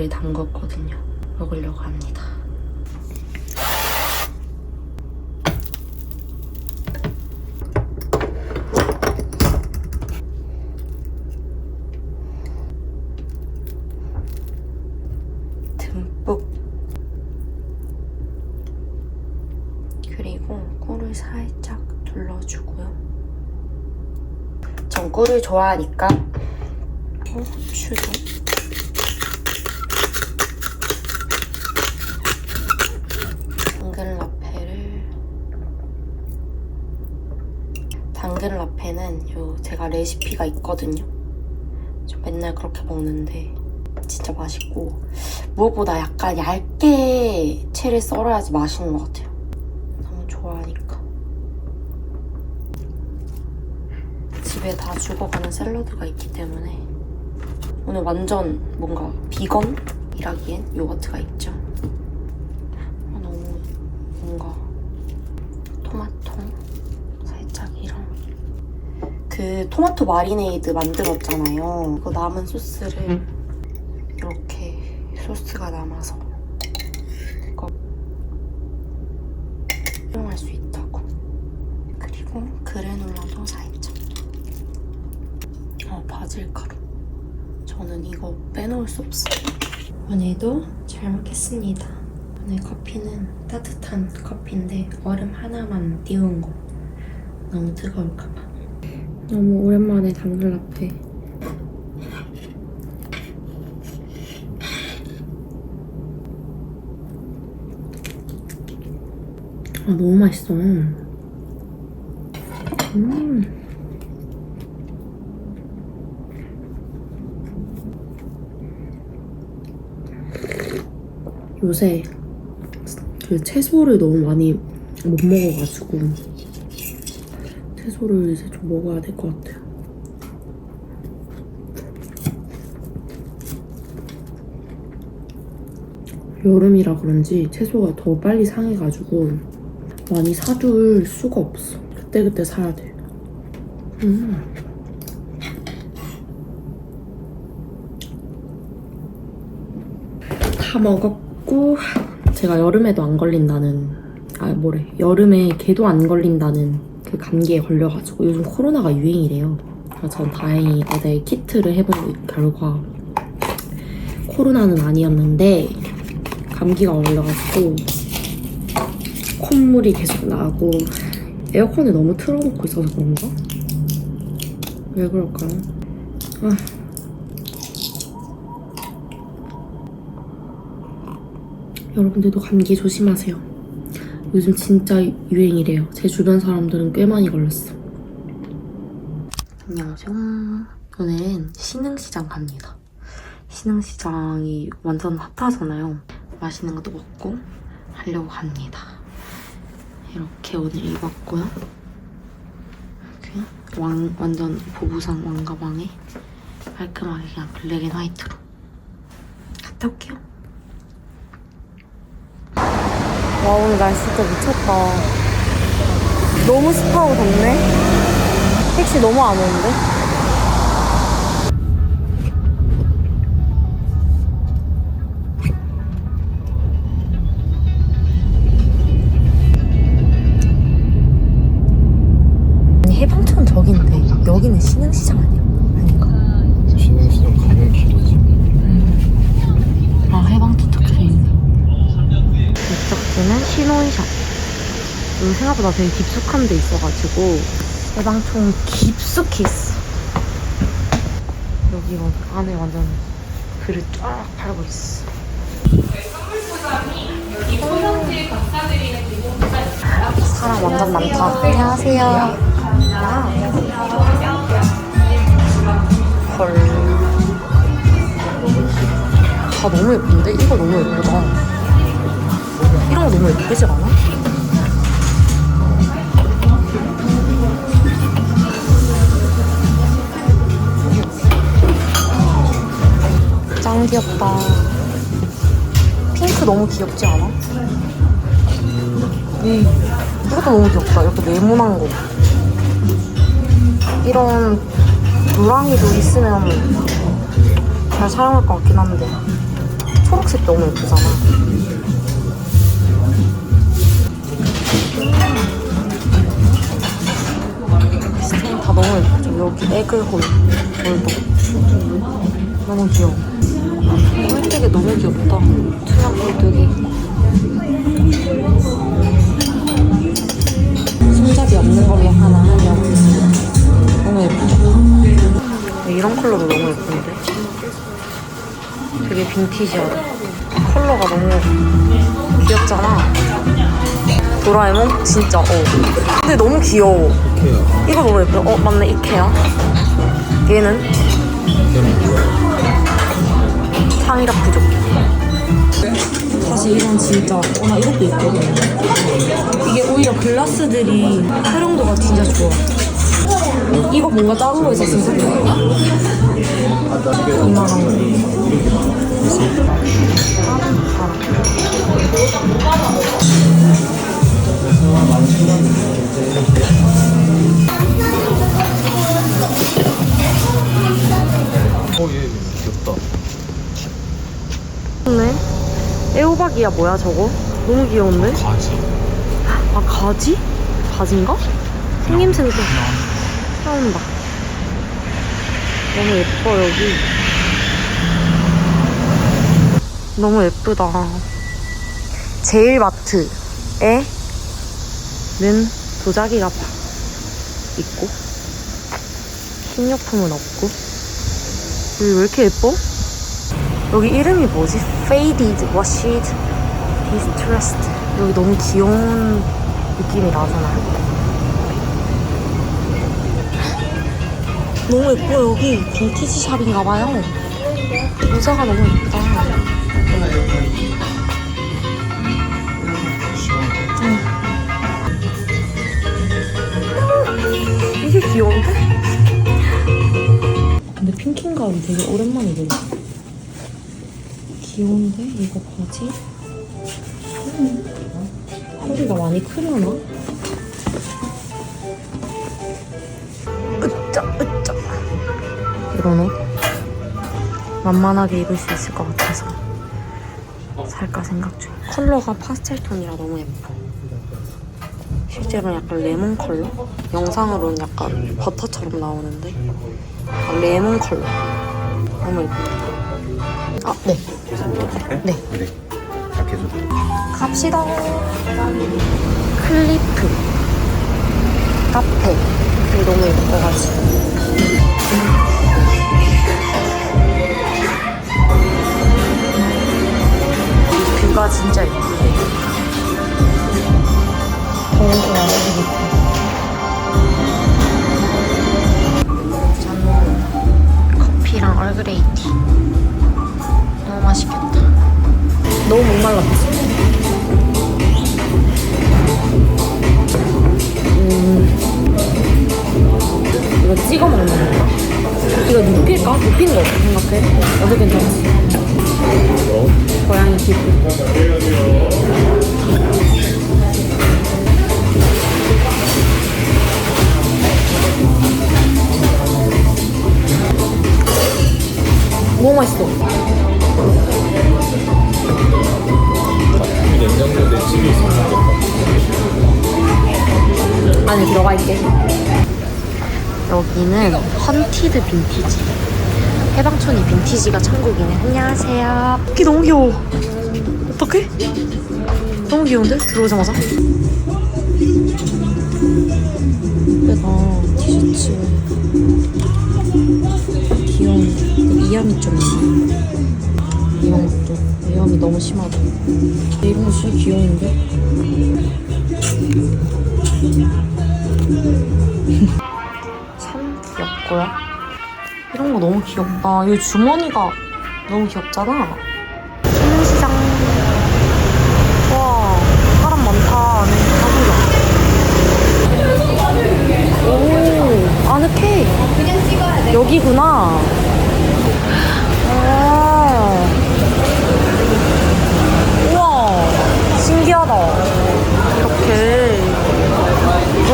라페를 담궜거든요. 먹으려고 합니다. 듬뿍 그리고 꿀을 살짝 둘러주고요. 전 꿀을 좋아하니까 후추도 당근 라페를 라페는 요 제가 레시피가 있거든요. 저 맨날 그렇게 먹는데 진짜 맛있고 무엇보다 약간 얇게 채를 썰어야지 맛있는 것 같아요. 너무 좋아하니까. 집에 다 죽어가는 샐러드가 있기 때문에 오늘 완전 뭔가 비건이라기엔 요거트가 있죠. 아, 너무 뭔가 토마토 살짝이랑 그 토마토 마리네이드 만들었잖아요. 그 남은 소스를 이렇게 소스가 남아서 이거 사용할 수 있다고. 그리고 그래놀라도 살짝. 어, 바질가루. 저는 이거 빼놓을 수 없어요. 오늘도 잘 먹겠습니다. 오늘 커피는 따뜻한 커피인데 얼음 하나만 띄운 거. 너무 뜨거울까봐. 너무 오랜만에 당근 라페. 아, 너무 맛있어. 음. 요새 그 채소를 너무 많이 못 먹어가지고 채소를 이제 좀 먹어야 될 것 같아요. 여름이라 그런지 채소가 더 빨리 상해가지고 많이 사둘 수가 없어. 그때그때 사야 돼. 음. 다 먹었고 제가 여름에도 안 걸린다는 아 뭐래 여름에 개도 안 걸린다는 그 감기에 걸려가지고 요즘 코로나가 유행이래요. 전 다행히 어제 키트를 해본 결과 코로나는 아니었는데 감기가 걸려가지고 콧물이 계속 나고 에어컨을 너무 틀어놓고 있어서 그런가? 왜 그럴까요? 아. 여러분들도 감기 조심하세요. 요즘 진짜 유행이래요. 제 주변 사람들은 꽤 많이 걸렸어. 안녕하세요. 오늘은 신흥시장 갑니다. 신흥시장이 완전 핫하잖아요. 맛있는 것도 먹고 하려고 합니다. 이렇게 오늘 입었고요. 이렇게 왕, 완전 보부상 왕가방에 깔끔하게 그냥 블랙 앤 화이트로 갔다 올게요. 와 오늘 날씨 진짜 미쳤다. 너무 습하고 덥네. 택시 너무 안 오는데? 여기 생각보다 되게 깊숙한 데 있어가지고 해방촌 깊숙이 있어 여기 뭐 안에 완전 그릇 쫙 팔고 있어 사람 완전 많다 안녕하세요 헐다 너무 예쁜데? 이거 너무 예쁘다. 이런 거 너무 예쁘지 않아? 짱 귀엽다. 핑크 너무 귀엽지 않아? 음, 이것도 너무 귀엽다. 이렇게 네모난 거. 이런 노랑이도 있으면 잘 사용할 것 같긴 한데 초록색 너무 예쁘잖아. 스테인 다 너무 예쁘죠. 여기 에그홀 볼도 너무 귀여워. 홀되게 너무 귀엽다. 투명 있고. 손잡이 없는 걸로 하나 하려고. 너무 예쁘다. 이런 컬러도 너무 예쁜데? 되게 빈티지하다. 컬러가 너무 귀엽잖아. 도라에몽? 진짜, 어. 근데 너무 귀여워. 이거 너무 예뻐. 어, 맞네, 이케아. 얘는 상이라 부족. 사실 이건 진짜, 어, 나 이것도 있거든. 이게 오히려 글라스들이 활용도가 진짜 좋아. 이거 뭔가 다른 거 있었으면 좋겠다. 2만원. 어, 애호박이야 뭐야 저거? 너무 귀여운데? 가지. 아 가지? 가지인가? 생김새는 좀 나온다 너무 예뻐 여기 너무 예쁘다 제일마트에는 도자기가 봐- 있고 식료품은 없고 여기 왜 이렇게 예뻐? 여기 이름이 뭐지? Faded, Washed, Distressed 여기 너무 귀여운 느낌이 나잖아요 너무 예뻐 여기 빈티지 샵인가봐요 모자가 너무 예쁘다 음. 이게 귀여운데? 근데 핑킹 가위 되게 오랜만에 보네 귀여운데? 이거 바지? 허리가 많이 크려나? 으짜 으짜 이런 옷 만만하게 입을 수 있을 것 같아서 살까 생각 중 컬러가 파스텔 톤이라 너무 예뻐 실제로는 약간 레몬 컬러? 영상으로는 약간 버터처럼 나오는데 약간 레몬 컬러 너무 예쁘다 아 네. 네. 갑시다. 클리프 카페 너무 예뻐가지고 안에 들어가 있게. 여기는 헌티드 빈티지. 해방촌이 빈티지가 천국이네. 안녕하세요. 이게 너무 귀여워. 어떡해? 너무 귀여운데? 들어오자마자. 예쁘다. 티셔츠. 귀여운데. 이함이 좀 있네. 이런 것도. 이함이 너무 심하다. 이런 거 진짜 귀여운데? 참 귀엽고요. 이런 거 너무 귀엽다. 이 주머니가 너무 귀엽잖아. 신시장. 와, 사람 많다. 안에 가보자. 오, 아늑해. 여기구나.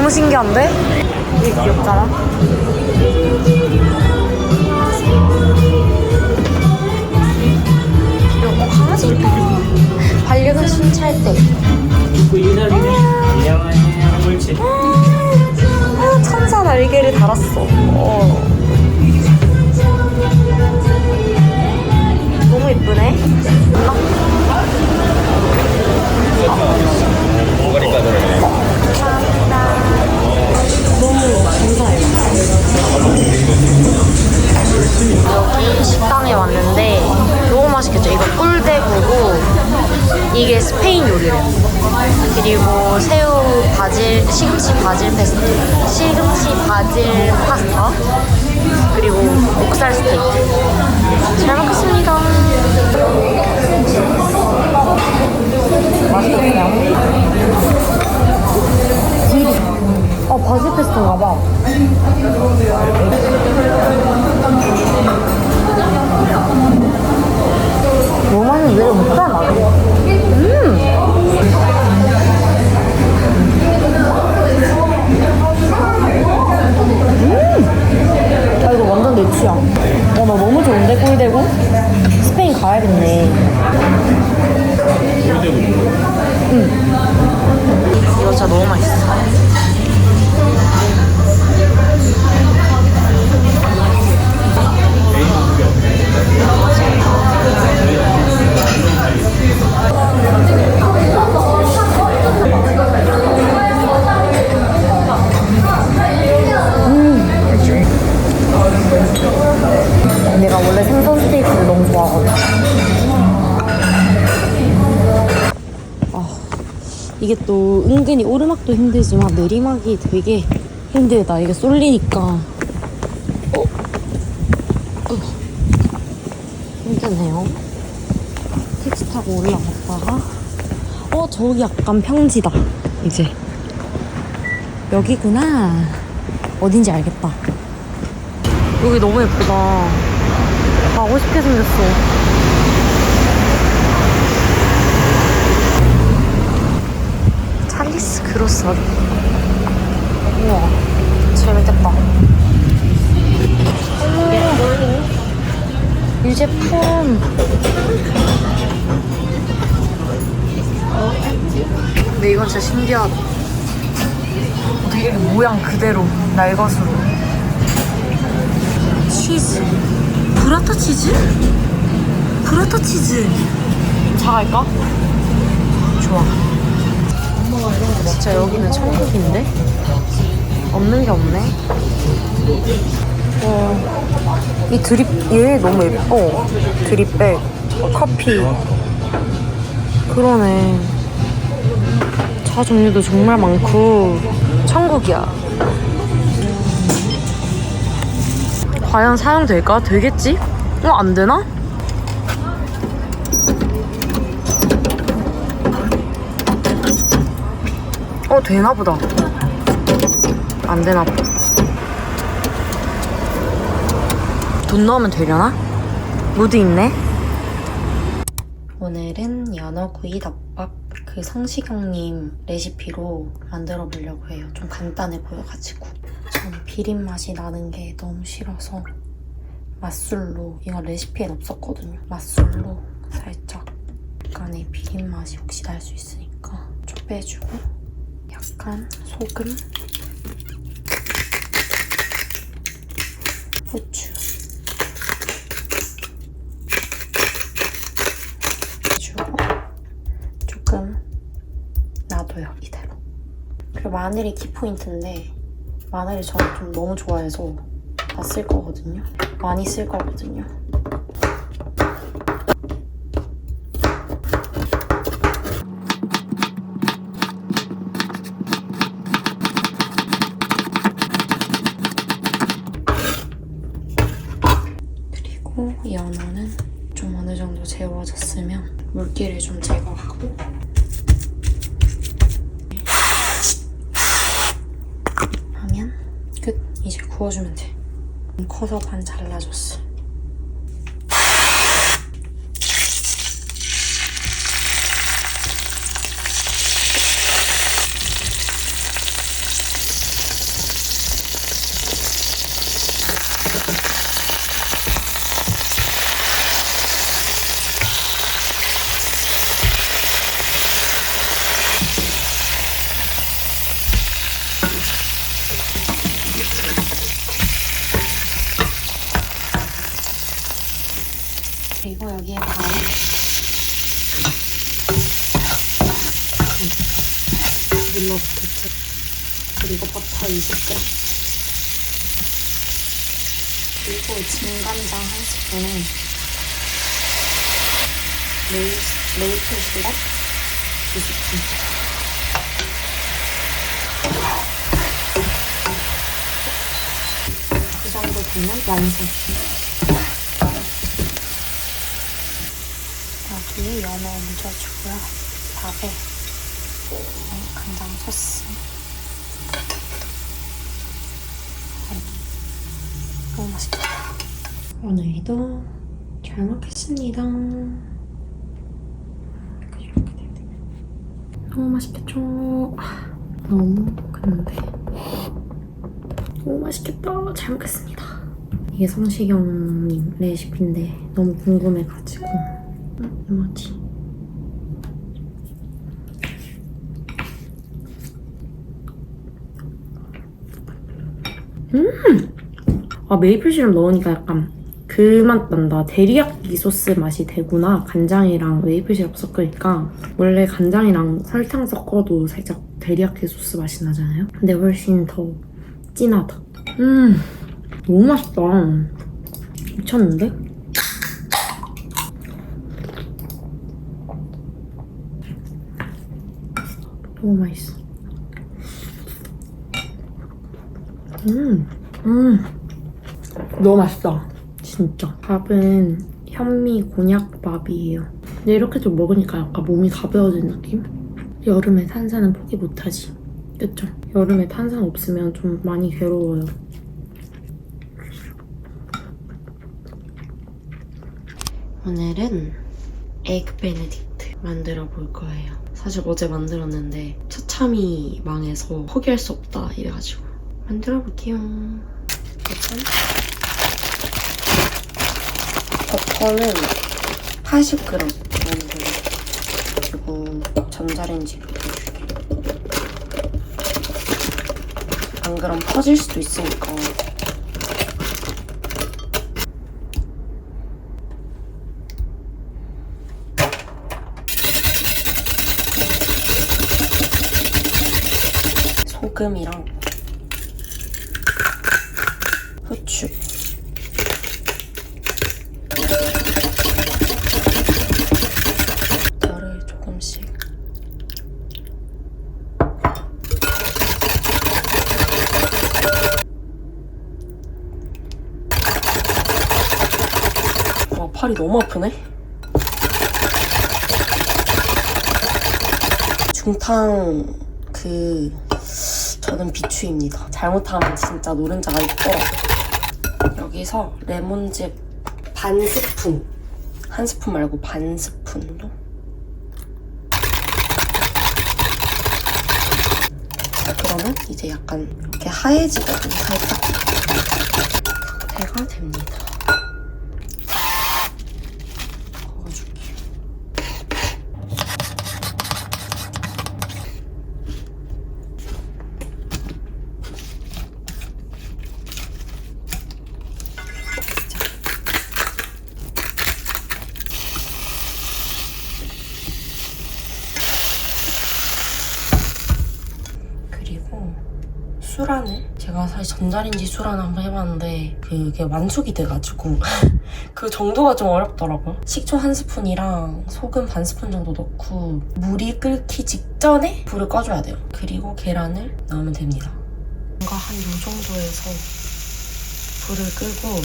너무 신기한데? 이게 귀엽잖아. 어, 강아지 있다. 반려견 순찰 때. 아, 아 천사 날개를 달았어. 어. 너무 이쁘네. 여기 식당에 왔는데 너무 맛있겠죠? 이거 꿀대구고 이게 스페인 요리래요. 그리고 새우 바질 시금치 바질 페스토, 시금치 바질 파스타, 그리고 목살 스테이크. 잘 먹겠습니다. 이게 또 은근히 오르막도 힘들지만 내리막이 되게 힘들다. 이게 쏠리니까. 어? 어. 힘드네요. 택시 타고 올라갔다가 어 저기 약간 평지다. 이제 여기구나. 어딘지 알겠다. 여기 너무 예쁘다. 가고 싶게 생겼어. 그로서리. 우와, 재밌겠다. 어머, 유제품. 근데 이건 진짜 신기하다. 되게 모양 그대로, 날것으로. 치즈. 브라타 치즈? 브라타 치즈. 사갈까? 좋아. 진짜 여기는 천국인데? 없는 게 없네. 어, 이 드립, 얘 너무 예뻐. 드립백, 어, 커피. 그러네. 차 종류도 정말 많고, 천국이야. 과연 사용될까? 되겠지? 어, 안 되나? 어, 되나 보다. 안 되나 보다. 돈 넣으면 되려나? 무드 있네. 오늘은 연어구이 덮밥 그 성시경님 레시피로 만들어 보려고 해요. 좀 간단해 보여가지고. 저는 비린 맛이 나는 게 너무 싫어서 맛술로 이거 레시피엔 없었거든요. 맛술로 살짝 약간의 비린 맛이 혹시 날 수 있으니까 좀 빼주고 약간 소금? 후추? 주고 조금 놔둬요 이대로. 그리고 마늘이 키포인트인데 마늘을 저는 좀 너무 좋아해서 다 쓸 거거든요. 많이 쓸 거거든요 그리고 연어는 좀 어느 정도 재워졌으면 물기를 좀 제거하고 하면 끝. 이제 구워주면 돼. 커서 반 잘라줬어. 눌러붙었지. 그리고 버터 20g. 그리고 진간장 한 스푼에 메이, 메이플 시럽 2스푼. 그 정도 되면 완성. 여기 연어 얹어주고요. 밥에 네, 간장 소스. 네. 너무 맛있겠다. 오늘도 잘 먹겠습니다. 너무 맛있겠죠? 아, 너무 근데 너무 맛있겠다. 잘 먹겠습니다. 이게 성시경님 레시피인데 너무 궁금해가지고 음, 뭐지? 음! 아 메이플 시럽 넣으니까 약간 그 맛 난다. 데리야끼 소스 맛이 되구나. 간장이랑 메이플 시럽 섞으니까 원래 간장이랑 설탕 섞어도 살짝 데리야끼 소스 맛이 나잖아요. 근데 훨씬 더 진하다. 음, 너무 맛있다. 미쳤는데? 너무 맛있어. 음, 음, 너무 맛있다. 진짜. 밥은 현미 곤약밥이에요. 근데 이렇게 좀 먹으니까 약간 몸이 가벼워진 느낌? 여름에 탄산은 포기 못하지. 그쵸? 여름에 탄산 없으면 좀 많이 괴로워요. 오늘은 에그 베네딕트 만들어 볼 거예요. 사실 어제 만들었는데 처참히 망해서 포기할 수 없다 이래가지고 만들어 볼게요. 일단 버터는 80g 만들어 그리고 전자레인지. 안 그럼 퍼질 수도 있으니까 소금이랑 후추 열을 조금씩 와 팔이 너무 아프네 중탕 그 저는 비추입니다. 잘못하면 진짜 노른자가 있더라. 여기서 레몬즙 반 스푼. 한 스푼 말고 반 스푼도. 그러면 이제 약간 이렇게 하얘지거든요, 살짝. 상태가 됩니다. 넣어줄게요. 그리고 제가 사실 전자레인지 수란 한번 해봤는데 그게 완숙이 돼가지고 그 정도가 좀 어렵더라고요. 식초 한 스푼이랑 소금 반 스푼 정도 넣고 물이 끓기 직전에 불을 꺼줘야 돼요. 그리고 계란을 넣으면 됩니다. 뭔가 한 요 정도에서 불을 끄고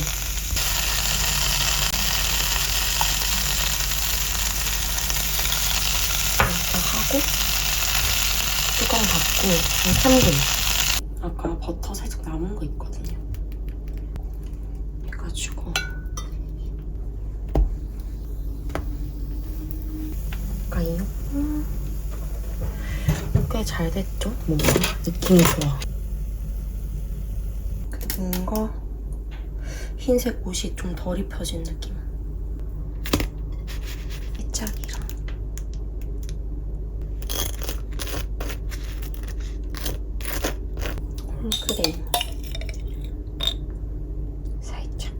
이렇게 하고 뚜껑 닫고 참기름 아까 버터 살짝 남은 거 있거든요. 해가지고. 까요? 꽤 잘 됐죠? 뭔가 느낌이 좋아. 뭔가 흰색 옷이 좀 덜 입혀진 느낌 이짝이랑 홀크림 살짝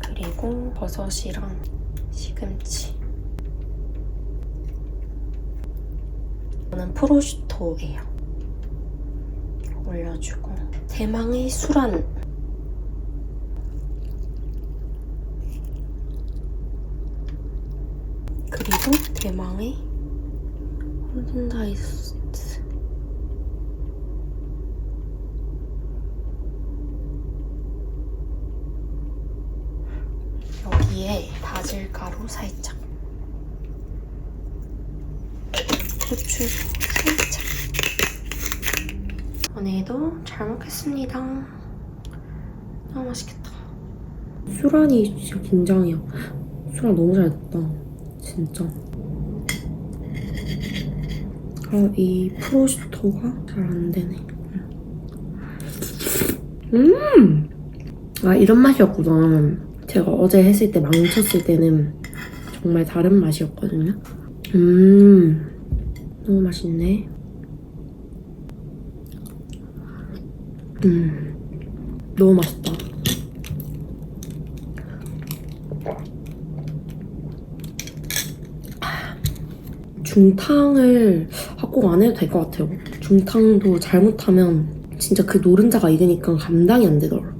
그리고 버섯이랑 시금치. 이거는 프로슈토예요. 올려주고 대망의 수란. 대망의 홀든다이스. 여기에 바질가루 살짝. 고추 살짝. 오늘도 잘 먹겠습니다. 너무 맛있겠다. 수란이 진짜 긴장해요 수란 너무 잘 됐다. 진짜 아, 이 프로슈토가 잘 안 되네 음! 아 이런 맛이었구나 제가 어제 했을 때 망쳤을 때는 정말 다른 맛이었거든요. 음, 너무 맛있네. 음, 너무 맛있다. 중탕을 확고 안 해도 될 것 같아요. 중탕도 잘못하면 진짜 그 노른자가 익으니까 감당이 안 되더라고요.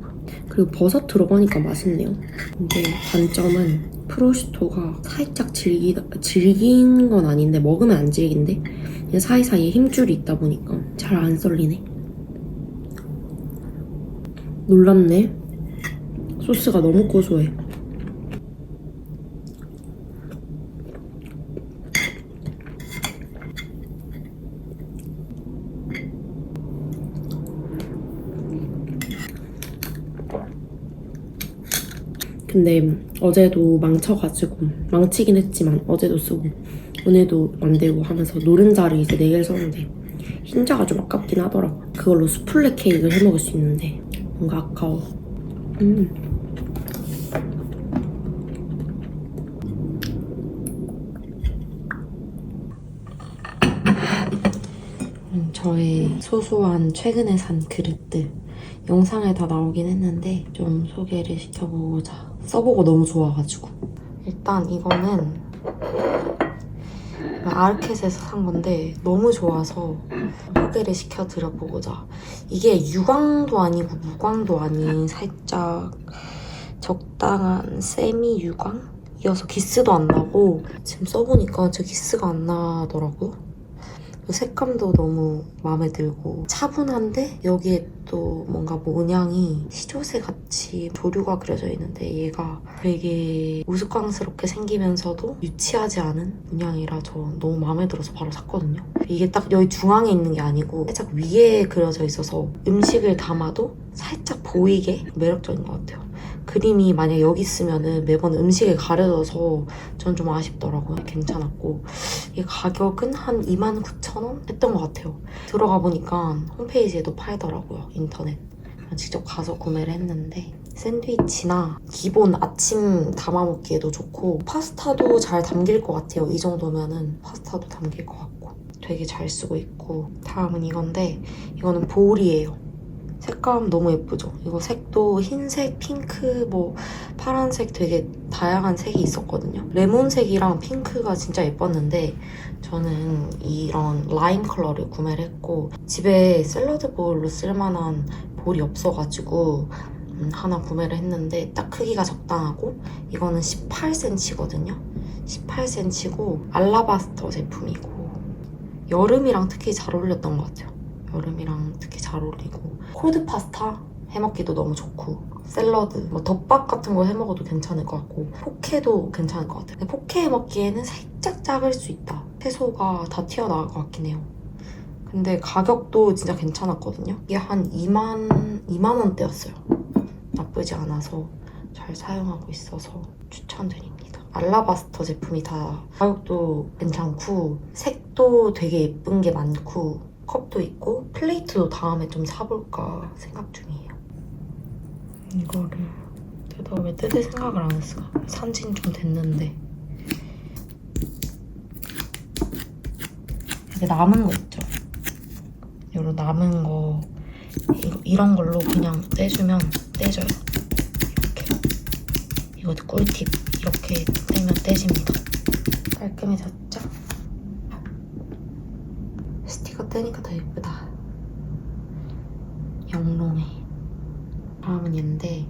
그리고 버섯 들어가니까 맛있네요. 근데 단점은 프로슈토가 살짝 질기, 질긴 건 아닌데 먹으면 안 질긴데 그냥 사이사이에 힘줄이 있다 보니까 잘 안 썰리네. 놀랍네. 소스가 너무 고소해. 근데 어제도 망쳐가지고 망치긴 했지만 어제도 쓰고 오늘도 만들고 하면서 노른자를 이제 4개를 썼는데 흰자가 좀 아깝긴 하더라고 그걸로 수플레 케이크를 해먹을 수 있는데 뭔가 아까워 음. 음, 저의 소소한 최근에 산 그릇들 영상에 다 나오긴 했는데 좀 소개를 시켜보고자 써보고 너무 좋아가지고. 일단 이거는 아르켓에서 산 건데 너무 좋아서 소개를 시켜드려보고자. 이게 유광도 아니고 무광도 아닌 살짝 적당한 세미 유광 이어서 기스도 안 나고 지금 써보니까 저 기스가 안 나더라고요. 그 색감도 너무 마음에 들고 차분한데 여기에 또 뭔가 모양이 시조새 같이 조류가 그려져 있는데 얘가 되게 우스꽝스럽게 생기면서도 유치하지 않은 문양이라 저 너무 마음에 들어서 바로 샀거든요. 이게 딱 여기 중앙에 있는 게 아니고 살짝 위에 그려져 있어서 음식을 담아도 살짝 보이게 매력적인 것 같아요. 그림이 만약 여기 있으면은 매번 음식에 가려져서 전 좀 아쉽더라고요. 괜찮았고 이 가격은 한 29,000원 했던 것 같아요. 들어가 보니까 홈페이지에도 팔더라고요. 인터넷. 직접 가서 구매를 했는데 샌드위치나 기본 아침 담아 먹기에도 좋고 파스타도 잘 담길 것 같아요. 이 정도면은 파스타도 담길 것 같고 되게 잘 쓰고 있고 다음은 이건데 이거는 볼이에요. 색감 너무 예쁘죠? 이거 색도 흰색, 핑크, 뭐 파란색 되게 다양한 색이 있었거든요. 레몬색이랑 핑크가 진짜 예뻤는데 저는 이런 라임 컬러를 구매를 했고 집에 샐러드 볼로 쓸만한 볼이 없어가지고 음, 하나 구매를 했는데 딱 크기가 적당하고 이거는 18cm거든요. 18cm고 알라바스터 제품이고 여름이랑 특히 잘 어울렸던 것 같아요. 여름이랑 특히 잘 어울리고 콜드 파스타 해먹기도 너무 좋고 샐러드, 뭐 덮밥 같은 거 해먹어도 괜찮을 것 같고 포케도 괜찮을 것 같아요. 포케 해먹기에는 살짝 작을 수 있다. 채소가 다 튀어나올 것 같긴 해요. 근데 가격도 진짜 괜찮았거든요. 이게 한 2만, 2만 원대였어요. 나쁘지 않아서 잘 사용하고 있어서 추천드립니다. 알라바스터 제품이 다 가격도 괜찮고 색도 되게 예쁜 게 많고 컵도 있고 플레이트도 다음에 좀 사볼까 생각 중이에요. 이거를 내가 왜 뜯을 생각을 안 했어? 산지는 좀 됐는데 이렇게 남은 거 있죠? 이런 남은 거 이거, 이런 걸로 그냥 떼주면 떼져요. 이렇게 이것도 꿀팁. 이렇게 떼면 떼집니다. 깔끔해졌죠? 떼니까 더 예쁘다. 영롱해. 다음은 얘인데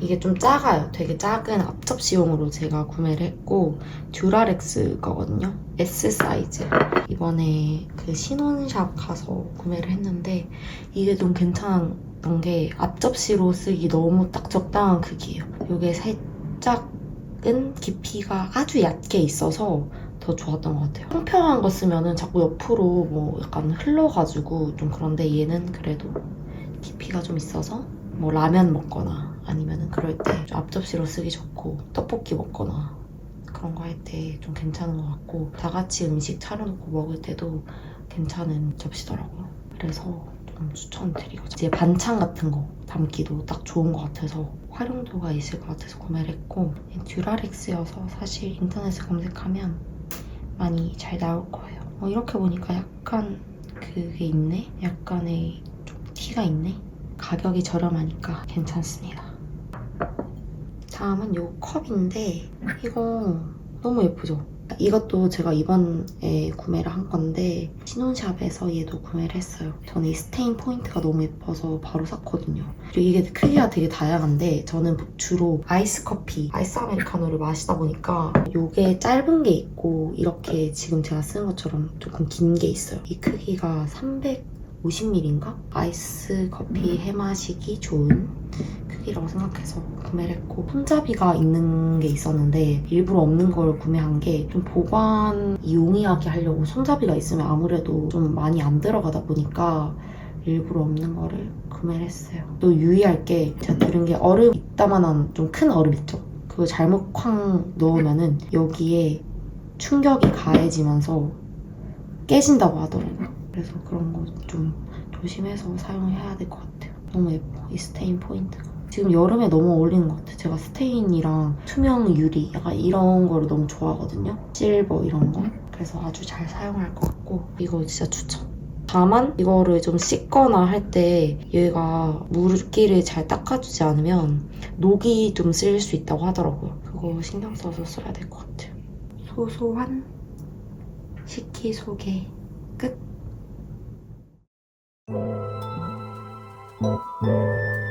이게 좀 작아요. 되게 작은 앞접시용으로 제가 구매를 했고 듀라렉스 거거든요. S 사이즈. 이번에 그 신혼샵 가서 구매를 했는데 이게 좀 괜찮았던 게 앞접시로 쓰기 너무 딱 적당한 크기예요. 이게 살짝은 깊이가 아주 얕게 있어서 더 좋았던 것 같아요. 평평한 거 쓰면은 자꾸 옆으로 뭐 약간 흘러가지고 좀 그런데 얘는 그래도 깊이가 좀 있어서 뭐 라면 먹거나 아니면은 그럴 때좀 앞접시로 쓰기 좋고 떡볶이 먹거나 그런 거 할 때 좀 괜찮은 것 같고 다 같이 음식 차려놓고 먹을 때도 괜찮은 접시더라고요. 그래서 좀 추천드리고 이제 반찬 같은 거 담기도 딱 좋은 것 같아서 활용도가 있을 것 같아서 구매를 했고 듀라렉스여서 사실 인터넷에 검색하면 많이 잘 나올 거예요. 어, 이렇게 보니까 약간 그게 있네? 약간의 좀 티가 있네? 가격이 저렴하니까 괜찮습니다. 다음은 이 컵인데 이거 너무 예쁘죠? 이것도 제가 이번에 구매를 한 건데 신혼샵에서 얘도 구매를 했어요. 저는 이 스테인 포인트가 너무 예뻐서 바로 샀거든요. 그리고 이게 크기가 되게 다양한데 저는 주로 아이스 커피, 아이스 아메리카노를 마시다 보니까 이게 짧은 게 있고 이렇게 지금 제가 쓰는 것처럼 조금 긴 게 있어요. 이 크기가 350ml인가? 아이스 커피 해마시기 좋은 크기라고 생각해서 구매를 했고 손잡이가 있는 게 있었는데 일부러 없는 걸 구매한 게 좀 보관 용이하게 하려고 손잡이가 있으면 아무래도 좀 많이 안 들어가다 보니까 일부러 없는 거를 구매를 했어요. 또 유의할 게 제가 들은 게 얼음 이따만한 좀 큰 얼음 있죠? 그거 잘못 쾅 넣으면은 여기에 충격이 가해지면서 깨진다고 하더라고요. 그래서 그런 거 좀 조심해서 사용해야 될 것 같아요. 너무 예뻐, 이 스테인 포인트가. 지금 여름에 너무 어울리는 것 같아요. 제가 스테인이랑 투명 유리 약간 이런 거를 너무 좋아하거든요. 실버 이런 거. 그래서 아주 잘 사용할 것 같고 이거 진짜 추천. 다만 이거를 좀 씻거나 할 때 얘가 물기를 잘 닦아주지 않으면 녹이 좀 쓰일 수 있다고 하더라고요. 그거 신경 써서 써야 될 것 같아요. 소소한 식기 소개 끝. もう。